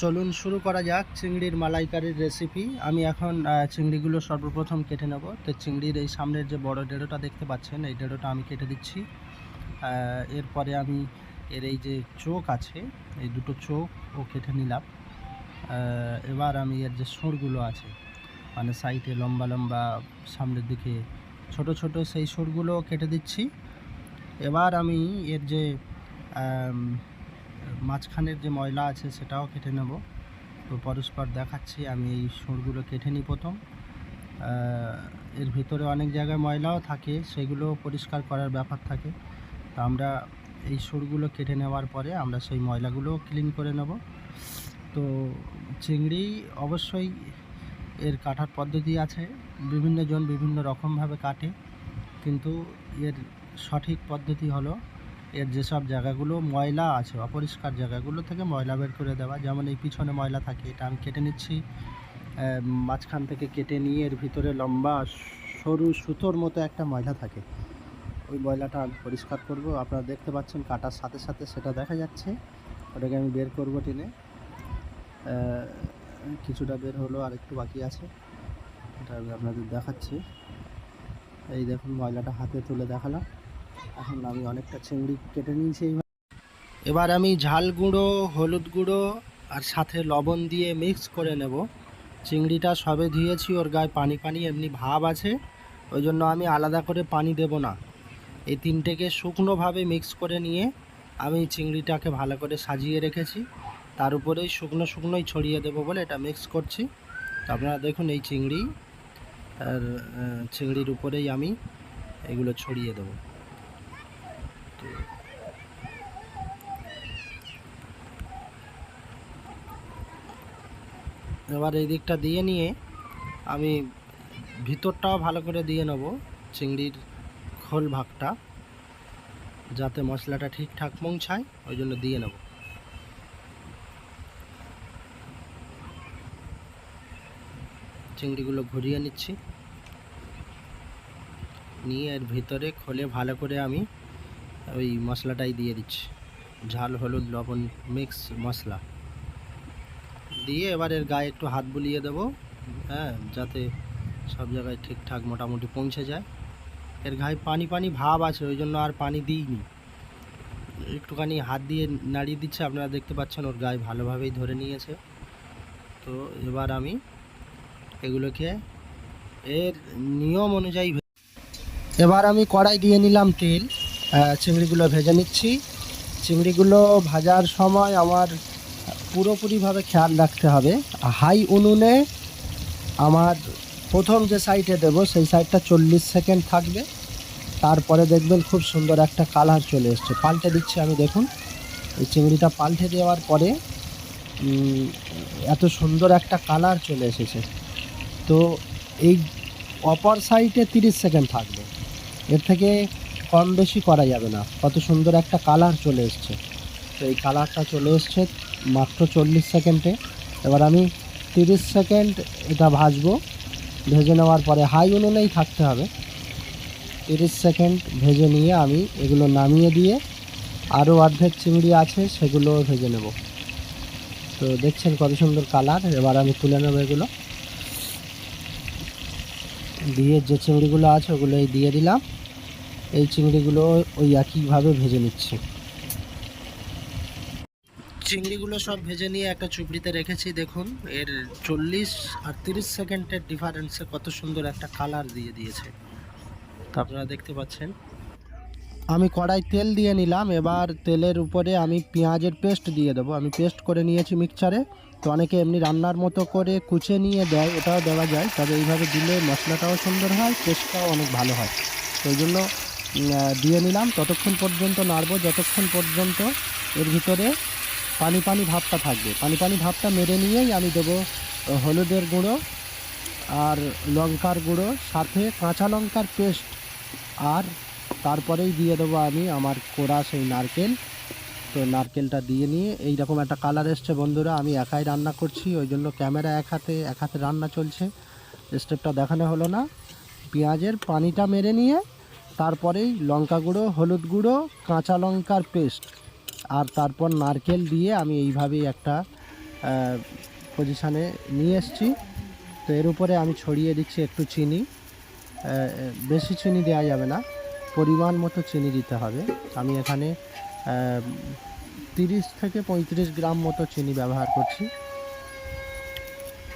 চলুন শুরু করা যাক চিংড়ির মালাইকারির রেসিপি আমি এখন চিংড়িগুলো সর্বপ্রথম কেটে নেব। তো চিংড়ির এই সামনের যে বড় ডেড়োটা দেখতে পাচ্ছেন, এই ডেড়োটা আমি কেটে দিচ্ছি। এরপরে আমি এর এই যে চোখ আছে, এই দুটো চোখ ও কেটে নিলাম। এবার আমি এর যে সুরগুলো আছে মানে সাইডে লম্বা লম্বা সামনের দিকে ছোট ছোট সেই সুরগুলো কেটে দিচ্ছি। এবার আমি এর যে মাঝখানের যে ময়লা আছে সেটাও কেটে নেব। তো পরস্পর দেখাচ্ছি, আমি এই সুরগুলো কেটে নিই প্রথম। এর ভিতরে অনেক জায়গায় ময়লাও থাকে, সেগুলো পরিষ্কার করার ব্যাপার থাকে। তো আমরা এই সুরগুলো কেটে নেওয়ার পরে আমরা সেই ময়লাগুলো ক্লিন করে নেব। তো চিংড়ি অবশ্যই এর কাটার পদ্ধতি আছে, বিভিন্ন জন বিভিন্ন রকমভাবে কাটে, কিন্তু এর সঠিক পদ্ধতি হলো এর যেসব জায়গাগুলো ময়লা আছে, অপরিষ্কার জায়গাগুলো থেকে ময়লা বের করে দেওয়া, যেমন এই পিছনে ময়লা থাকে, এটা আমি কেটে নিচ্ছি। মাঝখান থেকে কেটে নিয়ে এর ভিতরে লম্বা সরু সুতোর মতো একটা ময়লা থাকে। ওই ময়লাটা আমি পরিষ্কার করব। আপনারা দেখতে পাচ্ছেন কাটার সাথে সাথে সেটা দেখা যাচ্ছে। ওটাকে আমি বের করব টেনে। কিছুটা বের হলো আর একটু বাকি আছে। এটা আমি আপনাদের দেখাচ্ছি। এই দেখুন, ময়লাটা হাতে তুলে দেখালাম। এখন আমি অনেকটা চিংড়ি কেটে নিয়েছি এবার আমি ঝাল গুঁড়ো, হলুদ গুঁড়ো আর সাথে লবণ দিয়ে মিক্স করে নেব। চিংড়িটা সবে ধুয়েছি, ওর গায়ে পানি পানি, এমনি ভাব আছে। ওই জন্য আমি আলাদা করে পানি দেব না। এই তিনটেকে শুকনোভাবে মিক্স করে নিয়ে আমি চিংড়িটাকে ভালো করে সাজিয়ে রেখেছি। তার উপরেই শুকনো শুকনোই ছড়িয়ে দেবো বলে এটা মিক্স করছি। আপনারা দেখুন এই চিংড়ি, আর চিংড়ির উপরেই আমি এগুলো ছড়িয়ে দেবো। এবার এই দিকটা দিয়ে নিয়ে আমি ভিতরটাও ভালো করে দিয়ে নেব চিংড়ির খোল ভাগটা, যাতে মশলাটা ঠিকঠাক পৌঁছায়, ওই জন্য দিয়ে নেব। চিংড়িগুলো ঘুরিয়ে নিচ্ছি। নিয়ে এর ভিতরে খোলে ভালো করে আমি ওই মশলাটাই দিয়ে দিচ্ছি। ঝাল, হলুদ, লবণ মিক্স মশলা। দিয়ে এবার এর গায়ে একটু হাত বুলিয়ে দেবো হ্যাঁ যাতে সব জায়গায় ঠিকঠাক মোটামুটি পৌঁছে যায়। এর গায়ে পানি পানি ভাব আছে, ওই জন্য আর পানি দিইনি। একটুখানি হাত দিয়ে নাড়িয়ে দিচ্ছে, আপনারা দেখতে পাচ্ছেন ওর গায়ে ভালোভাবেই ধরে নিয়েছে। তো এবার আমি এগুলোকে এর নিয়ম অনুযায়ী এবার আমি কড়াই দিয়ে নিলাম তেল। চিংড়িগুলো ভেজে নিচ্ছি। চিংড়িগুলো ভাজার সময় আমার পুরোপুরিভাবে খেয়াল রাখতে হবে। হাই উনুনে আমার প্রথম যে সাইডে দেবো, সেই সাইডটা চল্লিশ সেকেন্ড থাকবে। তারপরে দেখবেন খুব সুন্দর একটা কালার চলে এসছে। পাল্টে দিচ্ছি আমি, দেখুন। এই চিংড়িটা পাল্টে দেওয়ার পরে এত সুন্দর একটা কালার চলে এসেছে। তো এই অপর সাইডে তিরিশ সেকেন্ড থাকবে। এর থেকে কম বেশি করা যাবে না। কত সুন্দর একটা কালার চলে এসছে। তো এই কালারটা চলে এসছে মাত্র চল্লিশ সেকেন্ডে এবার আমি তিরিশ সেকেন্ড এটা ভাজবো। ভেজে নেওয়ার পরে হাই উনুনেই থাকতে হবে। তিরিশ সেকেন্ড ভেজে নিয়ে আমি এগুলো নামিয়ে দিয়ে আরও অর্ধেক চিংড়ি আছে সেগুলো ভেজে নেব। তো দেখছেন কত সুন্দর কালার এবার আমি তুলে নেব এগুলো। দিয়ে যে চিংড়িগুলো আছে ওগুলোই দিয়ে দিলাম। চিংড়িগুলো ওই একইভাবে ভেজে নিচ্ছি। চিংড়িগুলো সব ভেজে নিয়ে একটা চুবড়িতে রেখেছি, দেখুন। এর চল্লিশ আর তিরিশ সেকেন্ডের ডিফারেন্সে কত সুন্দর একটা কালার দিয়ে দিয়েছে। তা আপনারা দেখতে পাচ্ছেন। আমি কড়াই তেল দিয়ে নিলাম, এবার তেলের উপরে আমি পেঁয়াজের পেস্ট দিয়ে দেবো। আমি পেস্ট করে নিয়েছি মিক্সচারে তো অনেকে এমনি রান্নার মতো করে কুচে নিয়ে দেয় ওটাও দেওয়া যায়। তবে এইভাবে দিলে মশলাটাও সুন্দর হয় টেস্টটাও অনেক ভালো হয়। ওই জন্য দিয়ে নিলাম। ততক্ষণ পর্যন্ত নাড়বো, যতক্ষণ পর্যন্ত এর ভিতরে পানি পানি ভাবটা থাকবে। পানি পানি ভাবটা মেরে নিয়েই আমি দেবো হলুদের গুঁড়ো আর লঙ্কার গুঁড়ো, সাথে কাঁচা লঙ্কার পেস্ট। আর তারপরেই দিয়ে দেবো আমি আমার কোড়া সেই নারকেল। তো নারকেলটা দিয়ে নিয়ে এই রকম একটা কালার এসছে বন্ধুরা, আমি একাই রান্না করছি, ওই জন্য ক্যামেরা এক হাতে এক হাতে রান্না চলছে। স্টেপটা দেখানো হলো না। পেঁয়াজের পানিটা মেরে নিয়ে তারপরেই লঙ্কা গুঁড়ো, হলুদ গুঁড়ো, কাঁচা লঙ্কার পেস্ট আর তারপর নারকেল দিয়ে আমি এইভাবেই একটা পজিশানে নিয়ে এসছি। তো এর উপরে আমি ছড়িয়ে দিচ্ছি একটু চিনি। বেশি চিনি দেওয়া যাবে না, পরিমাণ মতো চিনি দিতে হবে। আমি এখানে তিরিশ থেকে পঁয়ত্রিশ গ্রাম মতো চিনি ব্যবহার করছি।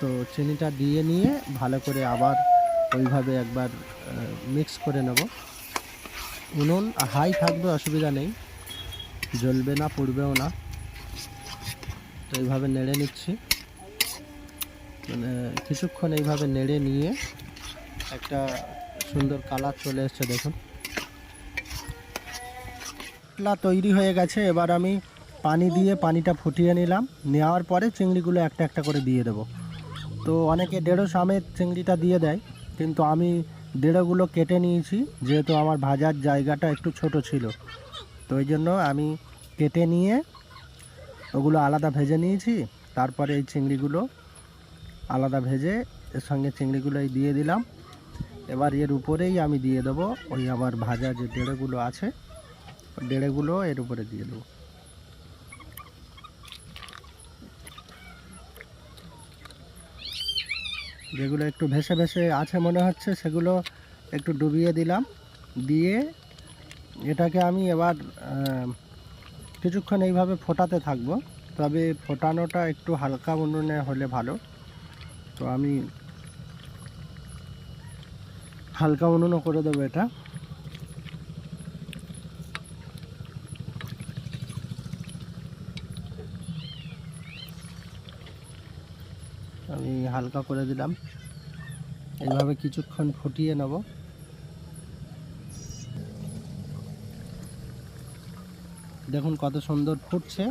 তো চিনিটা দিয়ে নিয়ে ভালো করে আবার ওইভাবে একবার মিক্স করে নেব। উনুন হাই থাকবে, অসুবিধা নেই। জ্বলবে না, পুড়বেও না। তো এইভাবে নেড়ে নিচ্ছি। মানে কিছুক্ষণ এইভাবে নেড়ে নিয়ে একটা সুন্দর কালার চলে এসছে, দেখুন। মশলা তৈরি হয়ে গেছে, এবার আমি পানি দিয়ে পানিটা ফুটিয়ে নিলাম। নেওয়ার পরে চিংড়িগুলো একটা একটা করে দিয়ে দেবো। তো অনেকে দেড়ো সামের চিংড়িটা দিয়ে দেয়, কিন্তু আমি দেড়োগুলো কেটে নিয়েছি, যেহেতু আমার ভাজার জায়গাটা একটু ছোট ছিল। তো ওই জন্য আমি কেটে নিয়ে ওগুলো আলাদা ভেজে নিয়েছি, তারপরে এই চিংড়িগুলো আলাদা ভেজে এর সঙ্গে চিংড়িগুলো দিয়ে দিলাম। এবার এর উপরেই আমি দিয়ে দেবো ওই আমার ভাজা যে দেড়েগুলো আছে, দেড়েগুলো এর উপরে দিয়ে দেবো। যেগুলো একটু ভেসে ভেসে আছে মনে হচ্ছে, সেগুলো একটু ডুবিয়ে দিলাম। দিয়ে এটাকে আমি এবার কিছুক্ষণ এইভাবে ফোটাতে থাকব। তবে ফোটানোটা একটু হালকা উনুনে হলে ভালো। তো আমি হালকা উনুনও করে দেবো এটা। আমি হালকা করে দিলাম। এইভাবে কিছুক্ষণ ফুটিয়ে নেব। দেখুন কত সুন্দর ফুটছে।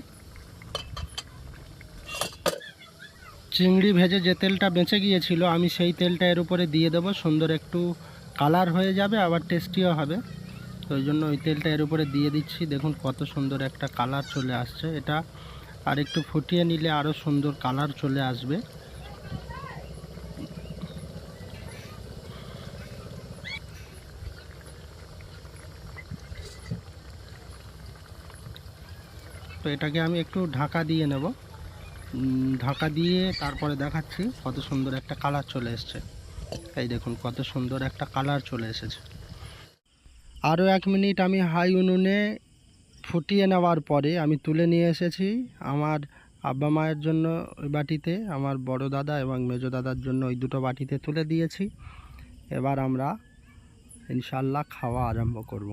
চিংড়ি ভেজে যে তেলটা বেঁচে গিয়েছিল, আমি সেই তেলটা এর উপরে দিয়ে দেবো। সুন্দর একটু কালার হয়ে যাবে, আবার টেস্টিও হবে। তো ওই জন্য ওই তেলটা এর উপরে দিয়ে দিচ্ছি। দেখুন কত সুন্দর একটা কালার চলে আসছে। এটা আর একটু ফুটিয়ে নিলে আরও সুন্দর কালার চলে আসবে। তো এটাকে আমি একটু ঢাকা দিয়ে নেব। ঢাকা দিয়ে তারপরে দেখাচ্ছি কত সুন্দর একটা কালার চলে এসছে। এই দেখুন, কত সুন্দর একটা কালার চলে এসেছে। আরও এক মিনিট আমি হাই উনুনে ফুটিয়ে নেওয়ার পরে আমি তুলে নিয়ে এসেছি আমার আব্বা মায়ের জন্য ওই বাটিতে, আমার বড় দাদা এবং মেজো দাদার জন্য ওই দুটো বাটিতে তুলে দিয়েছি। এবার আমরা ইনশাল্লাহ খাওয়া আরম্ভ করব।